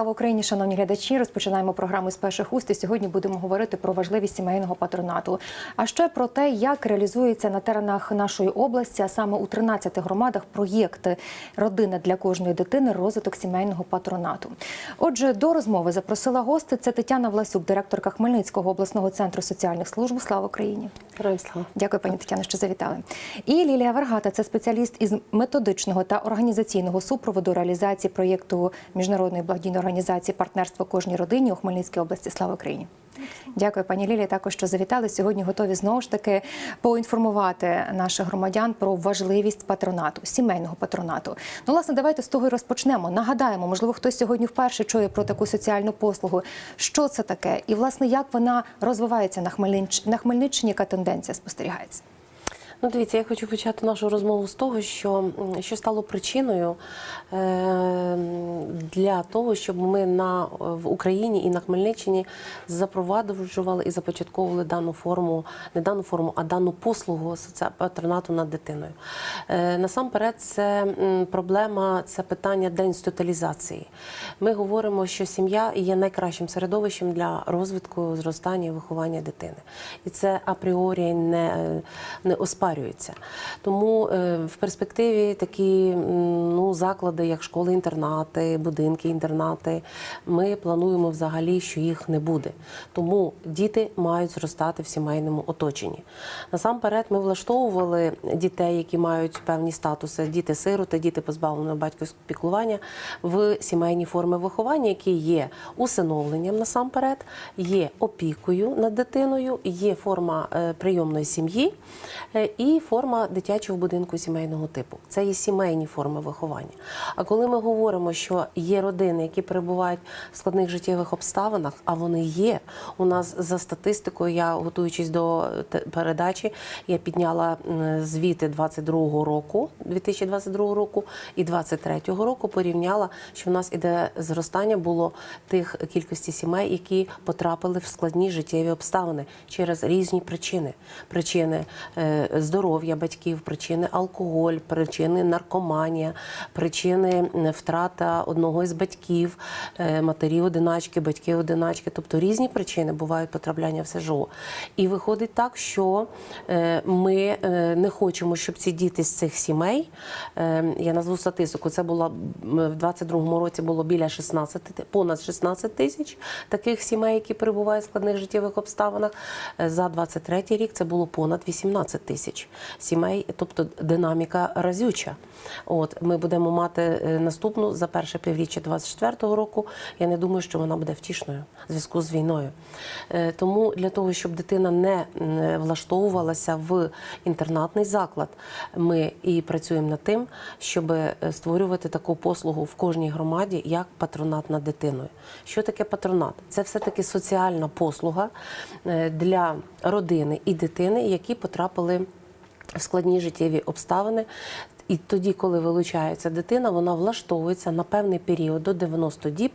Слава Україні, шановні глядачі. Розпочинаємо програму з перших уст. І сьогодні будемо говорити про важливість сімейного патронату. А ще про те, як реалізується на теренах нашої області, а саме у 13 громадах, проєкти Родина для кожної дитини, розвиток сімейного патронату. Отже, до розмови запросила гости. Це Тетяна Власюк, директорка Хмельницького обласного центру соціальних служб. Слава Україні! Героям слава. Дякую, пані Тетяно, що завітали. І Лілія Вергата, це спеціаліст із методичного та організаційного супроводу реалізації проєкту міжнародної благодійної організації Партнерство кожній родині у Хмельницькій області. Слава Україні! Дякую, пані Лілія. Також що завітали. Сьогодні готові знову ж таки поінформувати наших громадян про важливість патронату, сімейного патронату. Ну, власне, давайте з того і розпочнемо. Нагадаємо, можливо, хтось сьогодні вперше чує про таку соціальну послугу. Що це таке, і власне як вона розвивається на Хмельнич... на Хмельниччині, яка тенденція спостерігається? Ну, дивіться, я хочу почати нашу розмову з того, що, що стало причиною е, для того, щоб ми на, в Україні і на Хмельниччині запроваджували і започатковували дану форму, не дану форму, а дану послугу патронату над дитиною. Е, насамперед, це проблема, це питання деінституалізації. Ми говоримо, що сім'я є найкращим середовищем для розвитку, зростання і виховання дитини. І це апріорі не, не оспарюється. Тому е, в перспективі такі ну, заклади, як школи-інтернати, будинки-інтернати, ми плануємо взагалі, що їх не буде. Тому діти мають зростати в сімейному оточенні. Насамперед, ми влаштовували дітей, які мають певні статуси, діти-сироти, діти позбавленого батьківського піклування в сімейні форми виховання, які є усиновленням насамперед, є опікою над дитиною, є форма е, прийомної сім'ї е, і форма дитячого будинку сімейного типу. Це є сімейні форми виховання. А коли ми говоримо, що є родини, які перебувають в складних життєвих обставинах, а вони є у нас за статистикою, я готуючись до передачі, я підняла звіти 22-го року, 2022 року і 23-го року порівняла, що в нас іде зростання було тих кількості сімей, які потрапили в складні життєві обставини через різні причини: причини е, здоров'я батьків, причини алкоголь, причини наркоманія, причини втрата одного із батьків, е, матері одиначки, батьки одиначки, тобто різні причини бувають потрапляння в СЖО. І виходить так, що е, ми е, не хочемо, щоб ці діти з цих сімей, я назву статистику, це було в 22-му році було біля 16, понад 16 тисяч таких сімей, які перебувають в складних життєвих обставинах. За 23 рік це було понад 18 тисяч сімей, тобто динаміка разюча. От ми будемо мати е, наступну за перше півріччя 24-го року. Я не думаю, що вона буде втішною в зв'язку з війною. Е, Тому для того, щоб дитина не влаштовувалася в інтернатний заклад, ми і працюємо над тим, щоб е, створювати таку послугу в кожній громаді як патронат над дитиною. Що таке патронат? Це все-таки соціальна послуга е, для родини і дитини, які потрапили в складні життєві обставини. І тоді, коли вилучається дитина, вона влаштовується на певний період до 90 діб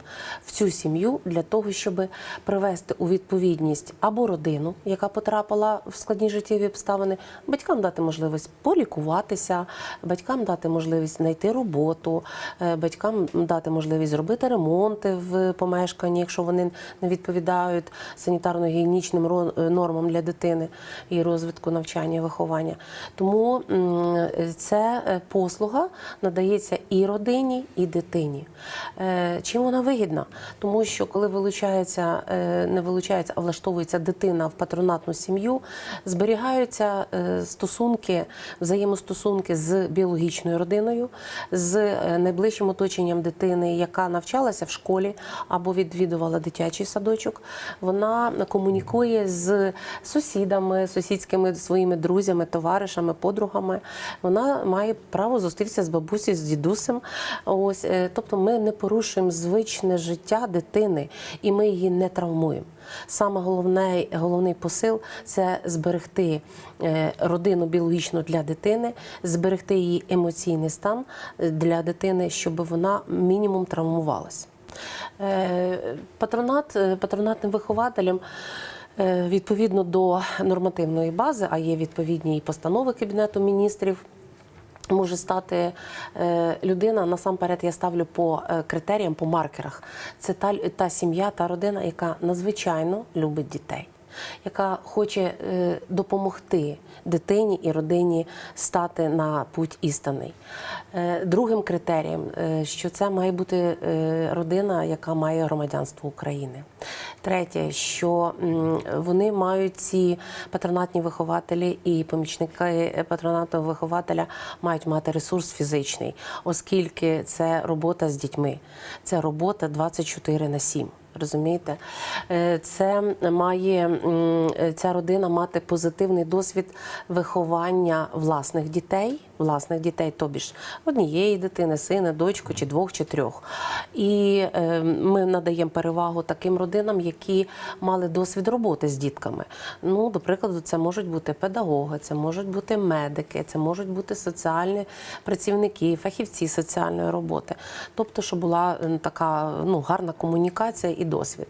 в цю сім'ю для того, щоб привести у відповідність або родину, яка потрапила в складні життєві обставини, батькам дати можливість полікуватися, батькам дати можливість знайти роботу, е, батькам дати можливість зробити ремонти в помешканні, якщо вони не відповідають санітарно-гігієнічним нормам для дитини і розвитку навчання і виховання. Тому це е, послуга надається і родині, і дитині. Е, Чим вона вигідна? Тому що коли вилучається, е, не вилучається, а влаштовується дитина в патронатну сім'ю, зберігаються е, стосунки, взаємостосунки з біологічною родиною, з найближчим оточенням дитини, яка навчалася в школі або відвідувала дитячий садочок. Вона комунікує з сусідами, сусідськими своїми друзями, товаришами, подругами. Вона має право зустрітися з бабусею, з дідусем. Ось, е, тобто ми не порушуємо звичне життя дитини і ми її не травмуємо. Саме головне, головний посил це зберегти е, родину біологічну для дитини, зберегти її емоційний стан е, для дитини, щоб вона мінімум травмувалась. Е, Патронат, патронатним вихователем. Відповідно до нормативної бази, а є відповідні і постанови Кабінету міністрів Може стати е, людина, насамперед я ставлю по е, критеріям, по маркерах. Це та, та сім'я, та родина, яка надзвичайно любить дітей, яка хоче е, допомогти дитині і родині стати на путь істинний. Е, другим критерієм, е, що це має бути родина, яка має громадянство України. Третє, що вони мають ці патронатні вихователі і помічники патронатного вихователя мають мати ресурс фізичний, оскільки це робота з дітьми, це робота 24 на 7. Розумієте, Е, це має е, ця родина мати позитивний досвід виховання власних дітей, власних дітей, тобі ж однієї дитини, сина, дочку чи двох чи трьох. І е, ми надаємо перевагу таким родинам, які мали досвід роботи з дітками. Ну, до прикладу, це можуть бути педагоги, це можуть бути медики, це можуть бути соціальні працівники, фахівці соціальної роботи. Тобто, щоб була е, така ну, гарна комунікація і досвід.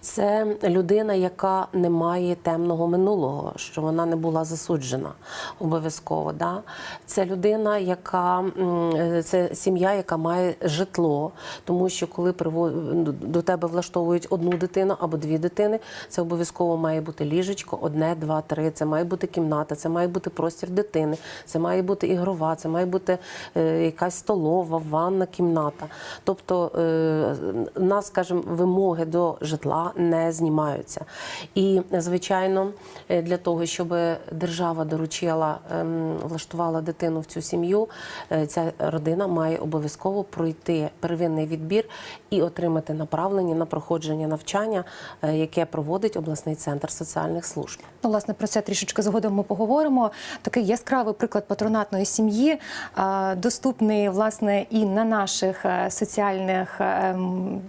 Це людина, яка не має темного минулого, що вона не була засуджена обов'язково. Да? Це людина, яка е, це сім'я, яка має житло, тому що коли до тебе влаштовують одну дитину або дві дитини, це обов'язково має бути ліжечко, одне, два, три. Це має бути кімната, це має бути простір дитини, це має бути ігрова, це має бути е, якась столова, ванна, кімната. Тобто е, у нас, скажімо, вимоги до житла не знімаються. І звичайно, е, для того, щоб держава доручила, ем, влаштувала дитину в цю сім'ю, е, ця родина має обов'язково пройти первинний відбір і отримати направлення на проходження навчання, е, яке проводить обласний центр соціальних служб. Ну, власне, про це трішечки згодом ми поговоримо. Такий яскравий приклад патронатної сім'ї, доступний власне і на наших е, соціальних е,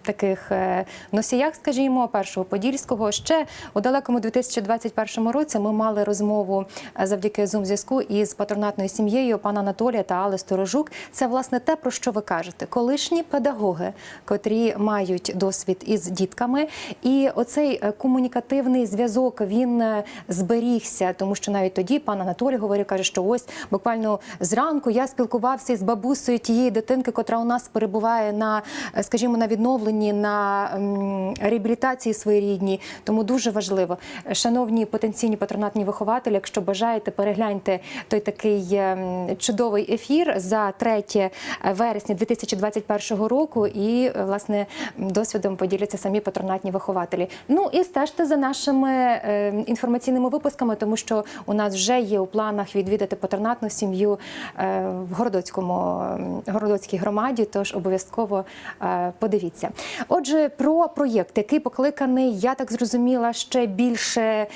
таких е, носіях, скажімо, першого подільського. Ще у далекому 2021 році ми мали розмову е, завдяки зум зв'язку із патронатною сім'єю пана Анатолія та Али Сторожук. Це власне те, про що ви кажете. Колишні педагоги, котрі мають досвід із дітками, і оцей е, комунікативний зв'язок він е, зберігся, тому що навіть тоді пан Анатолій говорив, каже, що ось буквально зранку я спілкувався із бабусею тієї дитинки, котра у нас перебуває на, е, скажімо, на відновленні, на реабілітації своєрідній. Тому дуже важливо, шановні потенційні патронатні вихователі, якщо бажаєте, перегляньте той такий ем, чудовий ефір за 3 вересня 2021 року, і е, власне досвідом поділяться самі патронатні вихователі. Ну і стежте за нашими е, інформаційними випусками, тому що у нас вже є у планах відвідати патронатну сім'ю е, в Городоцькому Городоцькій громаді. Тож обов'язково е, подивіться. Отже, про проєкт, який покликаний, я так зрозуміла, ще більше е,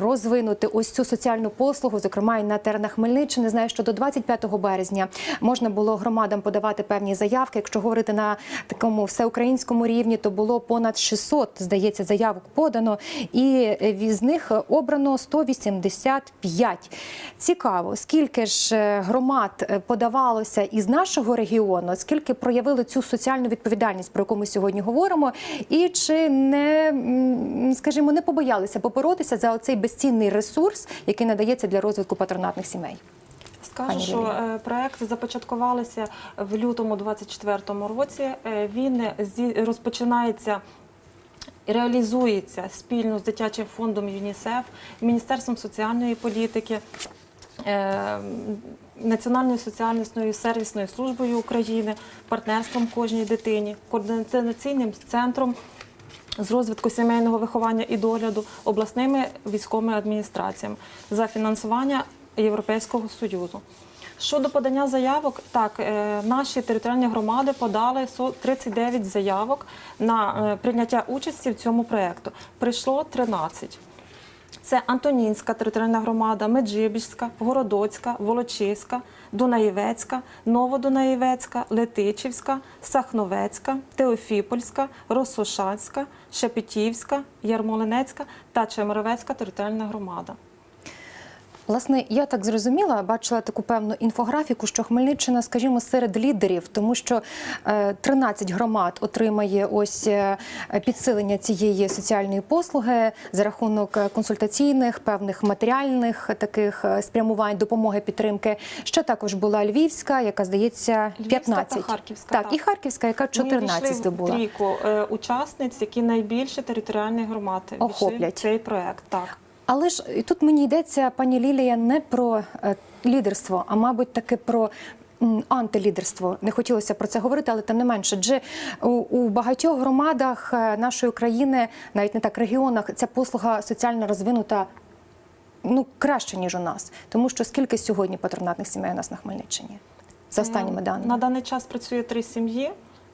розвинути ось цю соціальну послугу, зокрема і на теренах Хмельниччини. Знаю, що до 25 березня можна було громадам подавати певні заявки. Якщо говорити на такому всеукраїнському рівні, то було понад 600, здається, заявок подано, і з них обрано 185. Цікаво, скільки ж е, громад е, подавалося із нашого регіону, скільки проявили цю соціальну відповідальність, про яку ми сьогодні говоримо, і чи не скажімо, не побоялися поборотися за оцей безцінний ресурс, який надається для розвитку патронатних сімей. Скажу, що е, проект започаткувалися в лютому 24-му році. Е, Він розпочинається. Реалізується спільно з дитячим фондом ЮНІСЕФ, Міністерством соціальної політики, е, Національною соціальною сервісною службою України, партнерством кожній дитині, координаційним центром з розвитку сімейного виховання і догляду, обласними військовими адміністраціями за фінансування Європейського Союзу. Щодо подання заявок, так, е, наші територіальні громади подали 39 заявок на е, прийняття участі в цьому проєкту. Прийшло 13. Це Антонінська територіальна громада, Меджибіжська, Городоцька, Волочиська, Дунаєвецька, Новодунаєвецька, Летичівська, Сахновецька, Теофіпольська, Росошанська, Шепетівська, Ярмолинецька та Чемеровецька територіальна громада. Власне, я так зрозуміла, бачила таку певну інфографіку, що Хмельниччина, скажімо, серед лідерів, тому що е, 13 громад отримає ось е, підсилення цієї соціальної послуги за рахунок е, консультаційних, певних матеріальних таких е, спрямувань, допомоги, підтримки. Ще також була Львівська, яка здається Львівська 15. та Харківська, Так, так. і Харківська, яка Ми 14 війшли здобула. в трійку е, учасниць, які найбільше територіальних громад Охоплять. цей проект. Так. Але ж і тут мені йдеться, пані Лілія, не про е, лідерство, а мабуть, таки про. Антилідерство. Не хотілося про це говорити, але тим не менше, адже у, багатьох громадах е, нашої країни, навіть не так регіонах, ця послуга соціально розвинута ну краще ніж у нас, тому що скільки сьогодні патронатних сімей у нас на Хмельниччині? За останніми Е, даними. На даний час працює три сім'ї,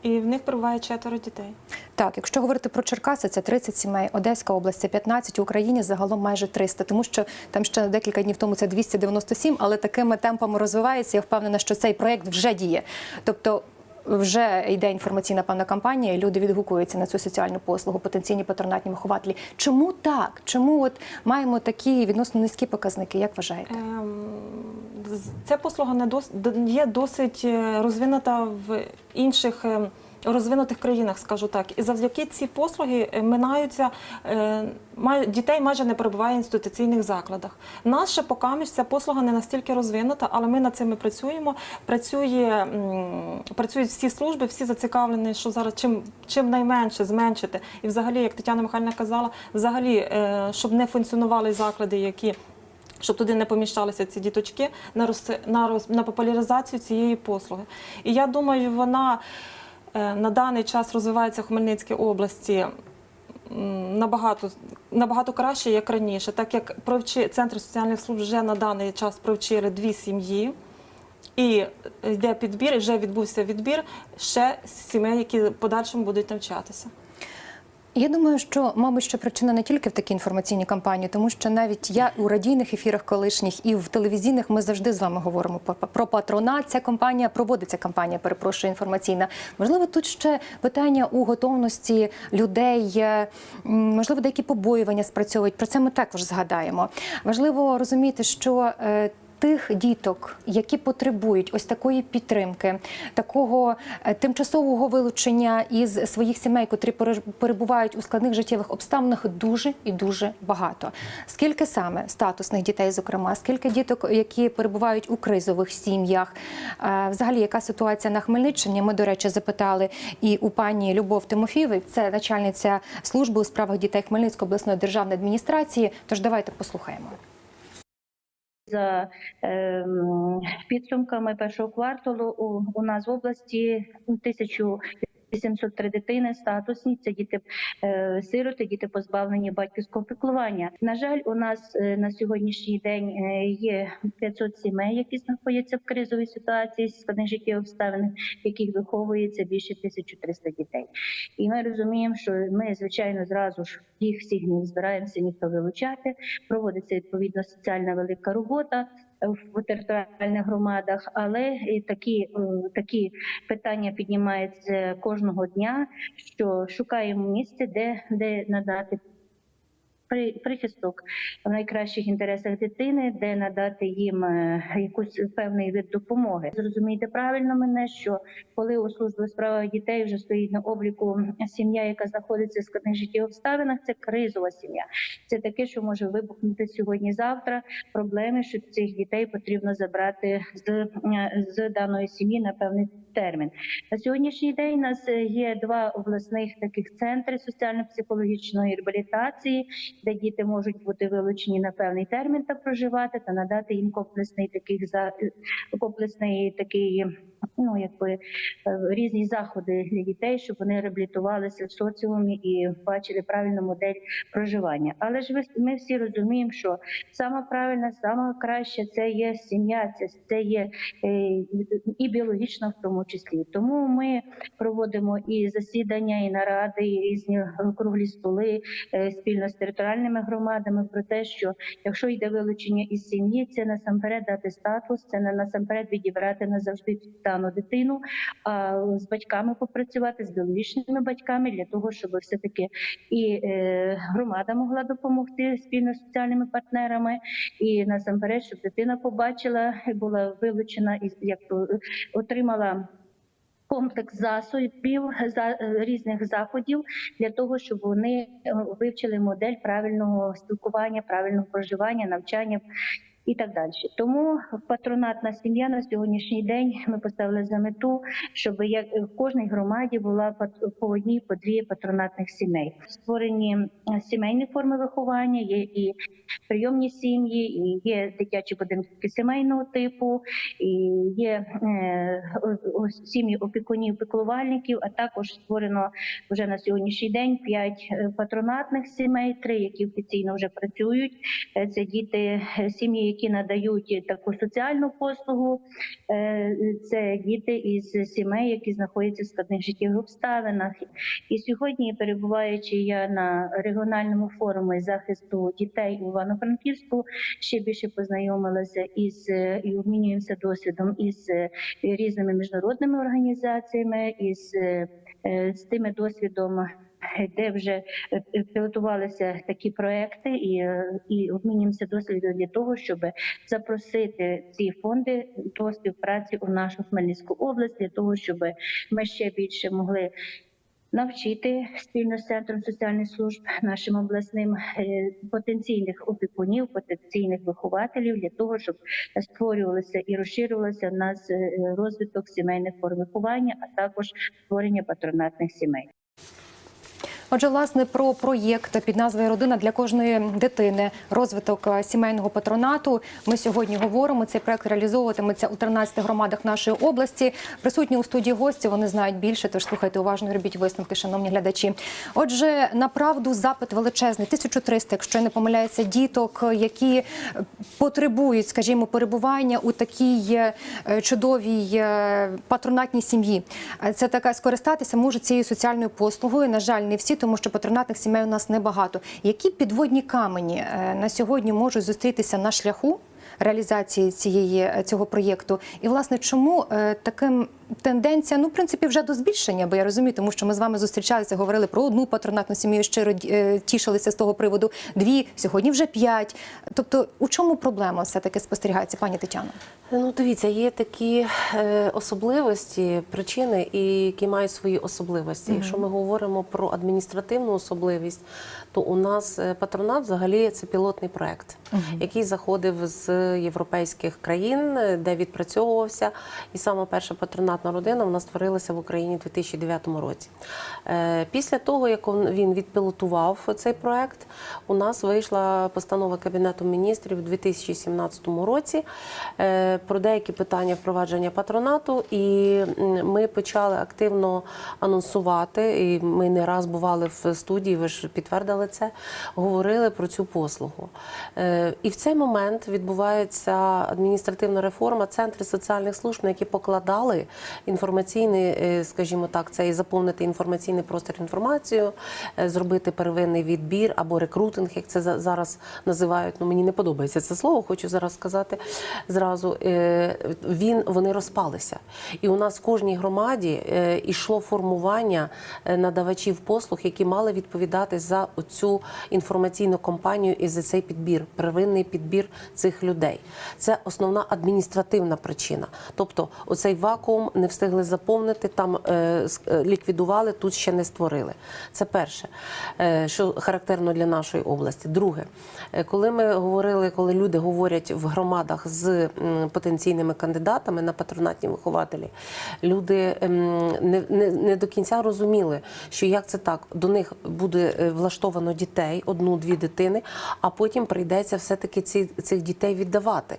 і в них перебуває четверо дітей. Так, якщо говорити про Черкаси, це 30 сімей, Одеська область це 15, в Україні загалом майже 300, тому що там ще декілька днів тому це 297, але такими темпами розвивається. Я впевнена, що цей проєкт вже діє. Тобто вже йде інформаційна певна кампанія, і люди відгукуються на цю соціальну послугу, потенційні патронатні вихователі. Чому так? Чому от маємо такі відносно низькі показники? Як вважаєте? Ем, Ця послуга не дос, є досить е, розвинута в інших. ем, Розвинутих країнах, скажу так, і завдяки ці послуги е, минаються е, дітей майже не перебуває в інституційних закладах. Нас ще поки ця послуга не настільки розвинута, але ми над цим працюємо. Працює працюють всі служби, всі зацікавлені, що зараз чим чим найменше зменшити. І взагалі, як Тетяна Михайлівна казала, взагалі, е, щоб не функціонували заклади, які щоб туди не поміщалися ці діточки на роз, на, роз, на популяризацію цієї послуги. І я думаю, вона е, на даний час розвивається в Хмельницькій області набагато, набагато краще, як раніше, так як провчи, центр соціальних служб вже на даний час провчили дві сім'ї. І йде підбір, і вже відбувся відбір ще сімей, які подальшому будуть навчатися. Я думаю, що, мабуть, що причина не тільки в такій інформаційній кампанії, тому що навіть я у радійних ефірах колишніх і в телевізійних ми завжди з вами говоримо про- патронат. Ця кампанія проводиться кампанія, перепрошую, інформаційна. Можливо, тут ще питання у готовності людей, е, можливо, деякі побоювання спрацьовують. Про це ми також згадаємо. Важливо розуміти, що е, Тих діток, які потребують ось такої підтримки, такого е, тимчасового вилучення із своїх сімей, котрі перебувають у складних життєвих обставинах, дуже і дуже багато. Скільки саме статусних дітей, зокрема, скільки діток, які перебувають у кризових сім'ях? Е, Взагалі, яка ситуація на Хмельниччині? Ми, до речі, запитали і у пані Любов Тимофієвої, це начальниця служби у справах дітей Хмельницької обласної державної адміністрації. Тож давайте послухаємо. За ем, підсумками першого кварталу у, у нас в області 1803 дитини статусні. Це діти е, сироти, діти позбавлені батьківського піклування. На жаль, у нас е, на сьогоднішній день е, є 500 сімей, які знаходяться в кризовій ситуації, складних життєвих обставин, яких виховується більше 1300 дітей. І ми розуміємо, що ми звичайно зразу ж їх всіх не збираємося ніхто вилучати. Проводиться відповідно соціальна велика робота в територіальних громадах, але і такі, е, такі питання піднімаються кожного дня, що шукаємо місце, де, де надати. При- Прихисток в найкращих інтересах дитини, де надати їм е, якусь певний вид допомоги. Зрозумійте правильно мене, що коли у службі справах дітей вже стоїть на обліку сім'я, яка знаходиться в складних життєвих обставинах, це кризова сім'я. Це таке, що може вибухнути сьогодні-завтра. Проблеми, що цих дітей потрібно забрати з, е, з даної сім'ї на певний термін. На сьогоднішній день у нас е, є два обласних таких центри соціально-психологічної реабілітації, де діти можуть бути вилучені на певний термін та проживати, та надати їм комплексний таких за комплексний такий. Ну, якби е, різні заходи для дітей, щоб вони реабілітувалися в соціумі і бачили правильну модель проживання. Але ж ми всі розуміємо, що саме правильна, саме краща це є сім'я, це, це є е, і біологічна в тому числі. Тому ми проводимо і засідання, і наради, і різні круглі столи е, спільно з територіальними громадами про те, що якщо йде вилучення із сім'ї, це насамперед дати статус, це на- насамперед відібрати назавжди та дану дитину, з батьками попрацювати з біологічними батьками для того, щоб все таки і е, громада могла допомогти спільно з соціальними партнерами, і насамперед, щоб дитина побачила, була вилучена і як отримала. Комплекс засобів за різних заходів для того, щоб вони е, вивчили модель правильного спілкування, правильного проживання, навчання і так далі. Тому патронатна сім'я на сьогоднішній день ми поставили за мету, щоб як в кожній громаді була по одній, по дві патронатних сімей. Створені е, сімейні форми виховання, є і прийомні сім'ї, і є дитячі будинки сімейного типу, і є е, сім'ї опікунів, піклувальників, а також створено вже на сьогоднішній день п'ять е, патронатних сімей, три, які офіційно вже працюють. Е, Це діти е, сім'ї, які надають таку соціальну послугу. Е, Це діти із сімей, які знаходяться в складних життєвих обставинах. І сьогодні, перебуваючи я на регіональному форумі захисту дітей у Івано-Франківську, ще більше познайомилася із е, і обмінюємося досвідом із е, різними міжнародними організаціями, із з тими досвідом. Де вже е, е, пілотувалися такі проекти, і, е, і обмінюємося досвідом для того, щоб запросити ці фонди до співпраці у нашу Хмельницьку область, для того, щоб ми ще більше могли навчити спільно з центром соціальних служб нашим обласним потенційних опікунів, потенційних вихователів для того, щоб створювалося і розширювалося в нас розвиток сімейних форм виховання, а також створення патронатних сімей. Отже, власне, про проєкт під назвою Родина для кожної дитини, розвиток е, сімейного патронату. Ми сьогодні говоримо. Цей проект реалізовуватиметься у 13 громадах нашої області. Присутні у студії гості. Вони знають більше. Тож слухайте уважно, робіть висновки, шановні глядачі. Отже, направду запит величезний, 1300, якщо я не помиляюся, діток, які потребують, скажімо, перебування у такій е, чудовій е, патронатній сім'ї. Е, Це така скористатися можуть цією соціальною послугою. На жаль, не всі, тому що патронатних сімей у нас небагато. Які підводні камені е, на сьогодні можуть зустрітися на шляху? Реалізації цієї е, цього проєкту, і власне чому е, таким тенденція, ну в принципі, вже до збільшення, бо я розумію, тому що ми з вами зустрічалися, говорили про одну патронатну сім'ю, щиро е, тішилися з того приводу, дві сьогодні вже п'ять. Тобто, у чому проблема все таки спостерігається, пані Тетяно? Ну, дивіться, є такі е, особливості, причини, які мають свої особливості. Якщо ми говоримо про адміністративну особливість, то у нас е, патронат взагалі це пілотний проект, який заходив з європейських країн, де відпрацьовувався. І саме перша патронатна родина нас створилася в Україні у 2009 році. Е, Після того, як він відпілотував цей проект, у нас вийшла постанова Кабінету міністрів у 2017 році е, про деякі питання впровадження патронату, і ми почали активно анонсувати. І ми не раз бували в студії, ви ж підтвердили це, говорили про цю послугу. Е, І в цей момент відбувається адміністративна реформа, центри соціальних служб, на які покладали інформаційний, е, скажімо так, це і заповнити інформаційний простір інформацією, е, зробити первинний відбір або рекрутинг, як це за- зараз називають. Ну мені не подобається це слово, хочу зараз сказати зразу. Е, Він вони розпалися, і у нас в кожній громаді йшло формування надавачів послуг, які мали відповідати за цю інформаційну кампанію і за цей підбір, первинний підбір цих людей. Це основна адміністративна причина. Тобто, оцей вакуум не встигли заповнити, там е, е, ліквідували, тут ще не створили. Це перше, е, що характерно для нашої області. Друге, коли ми говорили, коли люди говорять в громадах з потенційними кандидатами на патронатні вихователі, люди ем, не, не, не до кінця розуміли, що як це так, до них буде влаштовано дітей, одну-дві дитини, а потім прийдеться все-таки ці, цих дітей віддавати.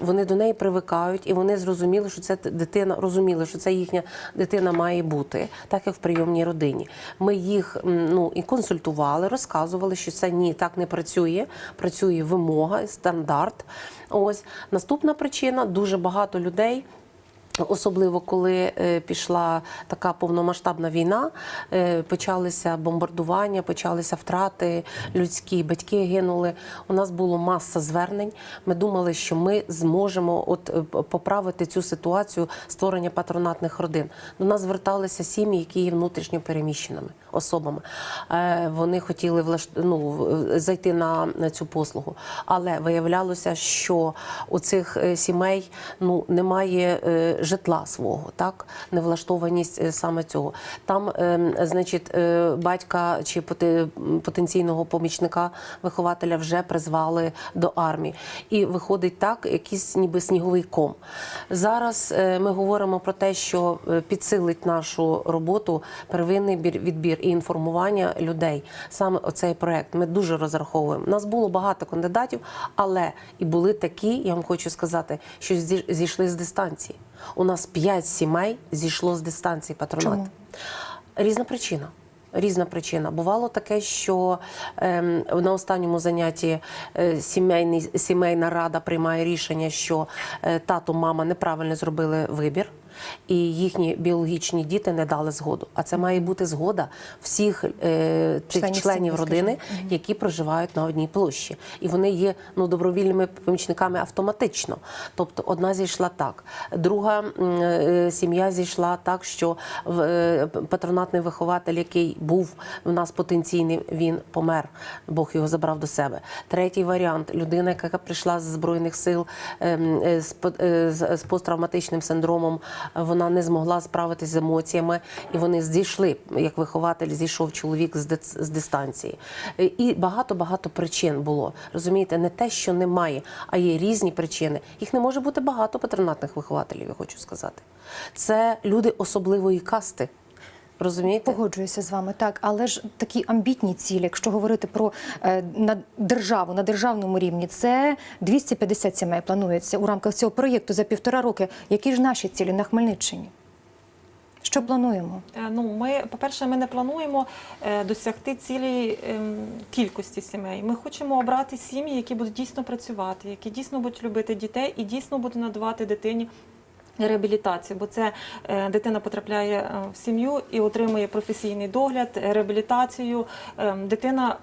Вони до неї привикають, і вони зрозуміли, що це дитина, розуміли, що це їхня дитина має бути, так як в прийомній родині. Ми їх ну, і консультували, розказували, що це ні, так не працює. Працює вимога, стандарт. Ось наступна причина дуже багато людей. Особливо коли е, пішла така повномасштабна війна, е, почалися бомбардування, почалися втрати людські, батьки гинули. У нас було маса звернень. Ми думали, що ми зможемо от е, поправити цю ситуацію створення патронатних родин. До нас зверталися сім'ї, які є внутрішньо переміщеними особами. Е, Вони хотіли влаш... ну, зайти на, цю послугу, але виявлялося, що у цих е, сімей ну немає е, житла свого, так невлаштованість саме цього. Там, е, значить, батька чи потенційного помічника вихователя вже призвали до армії, і виходить так, якийсь ніби сніговий ком. Зараз ми говоримо про те, що підсилить нашу роботу первинний бір- відбір і інформування людей. Саме оцей проект. Ми дуже розраховуємо. У нас було багато кандидатів, але і були такі, я вам хочу сказати, що зійшли з дистанції. У нас п'ять сімей зійшло з дистанції патронату. Чому? Різна причина. Різна причина. Бувало таке, що ем, на останньому занятті е, сімейний, сімейна рада приймає рішення, що е, тато, мама неправильно зробили вибір, і їхні біологічні діти не дали згоду. А це має бути згода всіх е, цих Членів членів, родини, які проживають на одній площі. І вони є ну, добровільними помічниками автоматично. Тобто одна зійшла так, друга е, сім'я зійшла так, що в- е, патронатний вихователь, який був в нас потенційний, він помер. Бог його забрав до себе. Третій варіант людина, яка прийшла з збройних сил ем, е, з е, з посттравматичним синдромом, вона не змогла справитися з емоціями, і вони зійшли. Як вихователь зійшов чоловік з дистанції. Е, І багато багато причин було. Розумієте, не те, що немає, а є різні причини. Їх не може бути багато патронатних вихователів. Я хочу сказати. Це люди особливої касти. Розумієте? Погоджуюся з вами, так, але ж такі амбітні цілі, якщо говорити про е, на державу на державному рівні, це 250 сімей планується у рамках цього проєкту за півтора роки. Які ж наші цілі на Хмельниччині? Що плануємо? Е, Ну, ми, по-перше, ми не плануємо е, досягти цілі ем, кількості сімей. Ми хочемо обрати сім'ї, які будуть дійсно працювати, які дійсно будуть любити дітей і дійсно будуть надавати дитині. Реабілітацію, бо це е, дитина потрапляє е, в сім'ю і отримує професійний догляд, реабілітацію. Е, дитина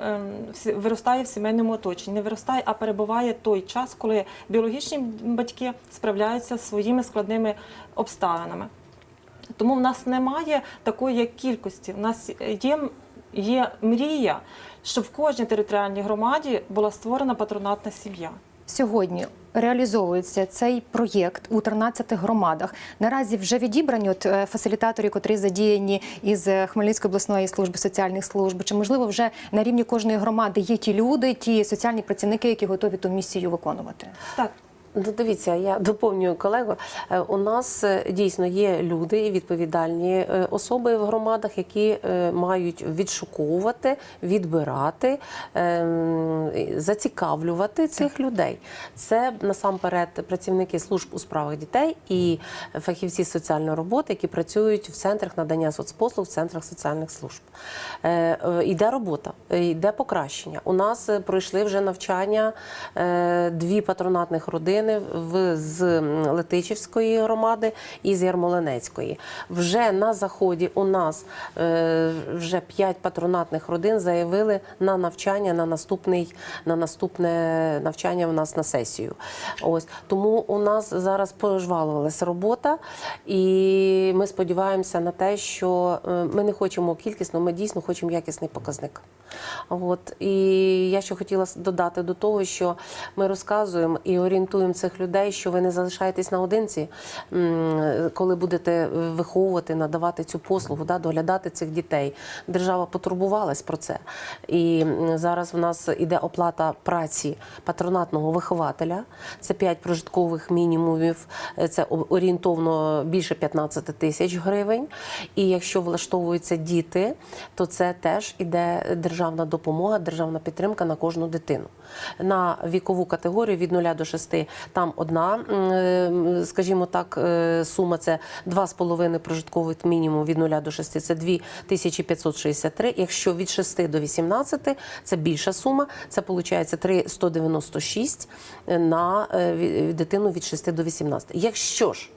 е, виростає в сімейному оточенні, не виростає, а перебуває той час, коли біологічні батьки справляються зі своїми складними обставинами. Тому в нас немає такої кількості. У нас є, є мрія, щоб в кожній територіальній громаді була створена патронатна сім'я. Сьогодні реалізовується цей проєкт у 13 громадах. Наразі вже відібрані от фасилітатори, котрі задіяні із е, Хмельницької обласної служби соціальних служб. Чи можливо вже на рівні кожної громади є ті люди, ті соціальні працівники, які готові ту місію виконувати? Так, Ну, дивіться, я доповнюю колегу. Е, У нас е, дійсно є люди і відповідальні е, особи в громадах, які мають відшуковувати, відбирати, ем, зацікавлювати цих людей. Це насамперед працівники служб у справах дітей і фахівці соціальної роботи, які працюють в центрах надання соцпослуг, в центрах соціальних служб. Йде робота, йде покращення. У нас пройшли вже навчання дві патронатних родини в з Летичівської громади і з Ярмолинецької. Вже на заході у нас е, вже п'ять патронатних родин заявили на навчання на наступний на наступне навчання у нас на сесію. Ось тому у нас зараз пожвалувалася робота, і ми сподіваємося на те, що е, ми не хочемо кількісно, ми дійсно хочемо якісний показник. От і я ще хотіла додати до того, що ми розказуємо і орієнтуємо цих людей, що ви не залишаєтесь наодинці, коли будете виховувати, надавати цю послугу, да, доглядати цих дітей. Держава потурбувалась про це. І зараз в нас іде оплата праці патронатного вихователя. Це 5 прожиткових мінімумів, е, це орієнтовно більше 15 тисяч гривень. І якщо влаштовуються діти, то це теж іде державна допомога, державна підтримка на кожну дитину. На вікову категорію від 0 до 6 там одна, е, скажімо так, е, сума це 2,5 прожитковий мінімум від 0 до 6 це 2563. Якщо від 6 до 18 це більша сума, це виходить 3,196 на е, дитину від 6 до 18. Якщо ж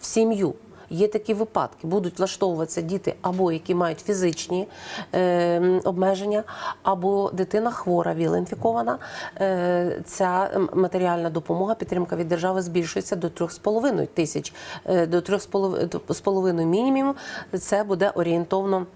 в сім'ю. Є такі випадки, будуть влаштовуватися діти, або які мають фізичні е, обмеження, або дитина хвора, віл-інфікована. Е, ця матеріальна допомога, підтримка від держави збільшується до 3,5 тисяч, е, до 3,5 мінімум. Це буде орієнтовно.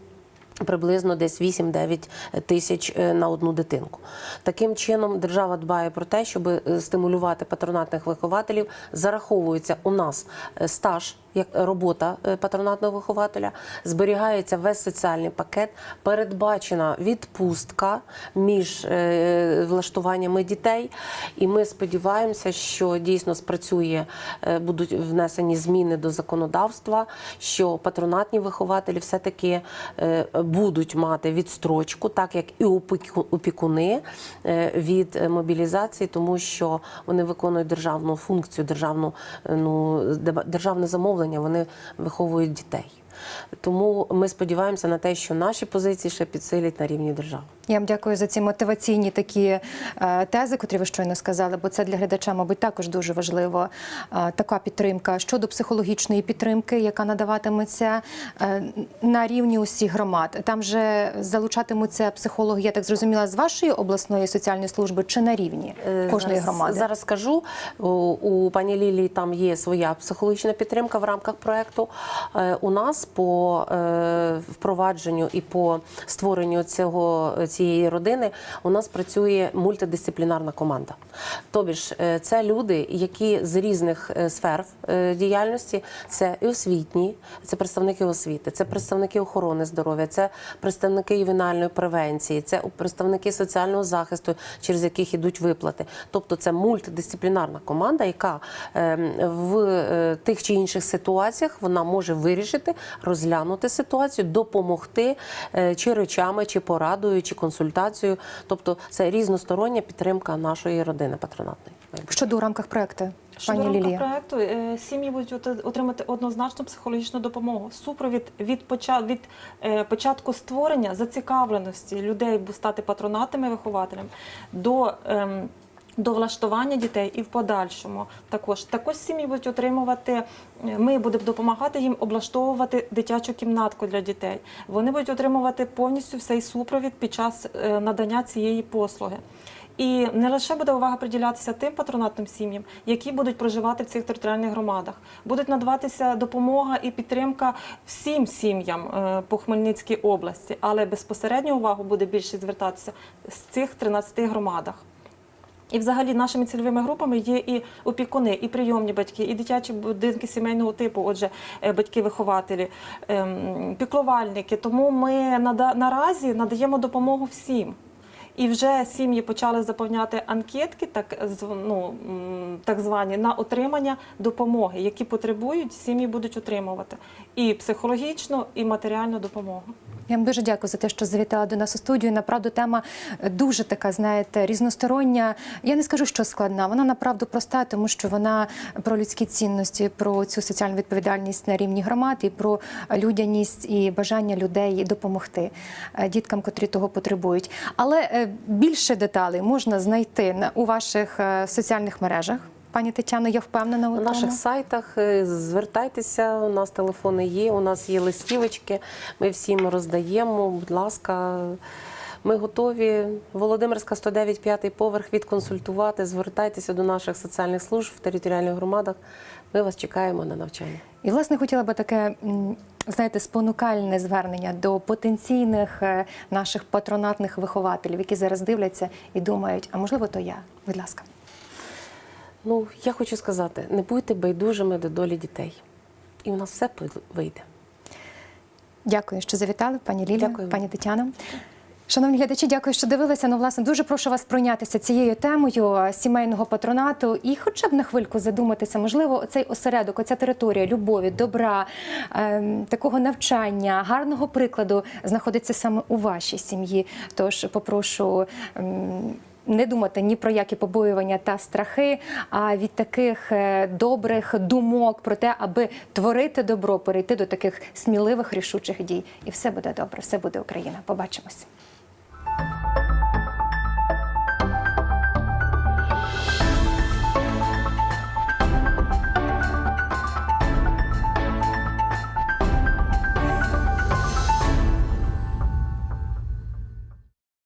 Приблизно десь 8-9 тисяч е, на одну дитинку. Таким чином, держава дбає про те, щоб е, стимулювати патронатних вихователів. Зараховується у нас е, стаж як робота е, патронатного вихователя, зберігається весь соціальний пакет, передбачена відпустка між е, влаштуваннями дітей. І ми сподіваємося, що дійсно спрацює, е, будуть внесені зміни до законодавства, що патронатні вихователі все-таки будуть мати відстрочку, так як і опіку- опікуни від мобілізації, тому що вони виконують державну функцію, державну ну державне замовлення. Вони виховують дітей. Тому ми сподіваємося на те, що наші позиції ще підсилять на рівні держави. Я вам дякую за ці мотиваційні такі е, тези, котрі ви щойно сказали, бо це для глядача, мабуть, також дуже важливо. Е, така підтримка щодо психологічної підтримки, яка надаватиметься е, на рівні усіх громад. Там же залучатимуться психологи, я так зрозуміла, з вашої обласної соціальної служби чи на рівні кожної громади? Зараз скажу у, пані Лілії там є своя психологічна підтримка в рамках проекту. У нас по впровадженню і по створенню цього цієї родини у нас працює мультидисциплінарна команда. Тобі ж е, це люди, які з різних е, сфер е, діяльності, це і освітні, це представники освіти, це представники охорони здоров'я, це представники ювенальної превенції, це представники соціального захисту, через яких ідуть виплати. Тобто це мультидисциплінарна команда, яка ем, в тих чи інших ситуаціях вона може вирішити, розглянути ситуацію, допомогти чи речами, чи порадою, чи. Тобто це різностороння підтримка нашої родини патронатної. Щодо у рамках проекту, Щодо пані рамках Лілія. проекту е, сім'ї будуть от- отримати однозначну психологічну допомогу. Супровід від поча- від е, початку створення зацікавленості людей бу- стати патронатними вихователями до. До влаштування дітей і в подальшому також також сім'ї будуть отримувати. е, Ми будемо допомагати їм облаштовувати дитячу кімнатку для дітей. Вони будуть отримувати повністю цей супровід під час е, надання цієї послуги. І не лише буде увага приділятися тим патронатним сім'ям, які будуть проживати в цих територіальних громадах. Будуть надаватися допомога і підтримка всім сім'ям е, по Хмельницькій області, але безпосередню увагу буде більше звертатися з цих 13 громадах. І взагалі нашими цільовими групами є і опікуни, і прийомні батьки, і дитячі будинки сімейного типу, отже, е, батьки-вихователі, ем, піклувальники. Тому ми наразі надаємо допомогу всім. І вже сім'ї почали заповняти анкетки, так, ну, так звані, на отримання допомоги, які потребують, сім'ї будуть отримувати і психологічну, і матеріальну допомогу. Я вам дуже дякую за те, що завітала до нас у студію. Направду тема дуже така, знаєте, різностороння. Я не скажу, що складна. Вона направду проста, тому що вона про людські цінності, про цю соціальну відповідальність на рівні громад і про людяність і бажання людей допомогти е, діткам, котрі того потребують. Але е, більше деталей можна знайти у ваших е, соціальних мережах. Пані Тетяно, я впевнена у На наших сайтах е, звертайтеся, у нас телефони є, у нас є листівочки, ми всім роздаємо. Будь ласка, ми готові. Володимирська 109, п'ятий поверх відконсультувати. Звертайтеся до наших соціальних служб в територіальних громадах. Ми вас чекаємо на навчання. І власне хотіла би таке, знаєте, спонукальне звернення до потенційних е, наших патронатних вихователів, які зараз дивляться і думають, а можливо, то я. Будь ласка. Ну, я хочу сказати, не будьте байдужими до долі дітей. І у нас все вийде. Дякую, що завітали, пані Лілія, Дякую. пані Тетяна. Шановні глядачі, дякую, що дивилися. Ну, власне, дуже прошу вас пройнятися цією темою сімейного патронату і хоча б на хвильку задуматися, можливо, цей осередок, оця територія любові, добра, ем, такого навчання, гарного прикладу знаходиться саме у вашій сім'ї. Тож попрошу. ем, не думати ні про які побоювання та страхи, а від таких е, добрих думок про те, аби творити добро, перейти до таких сміливих рішучих дій. І все буде добре, все буде Україна. Побачимось.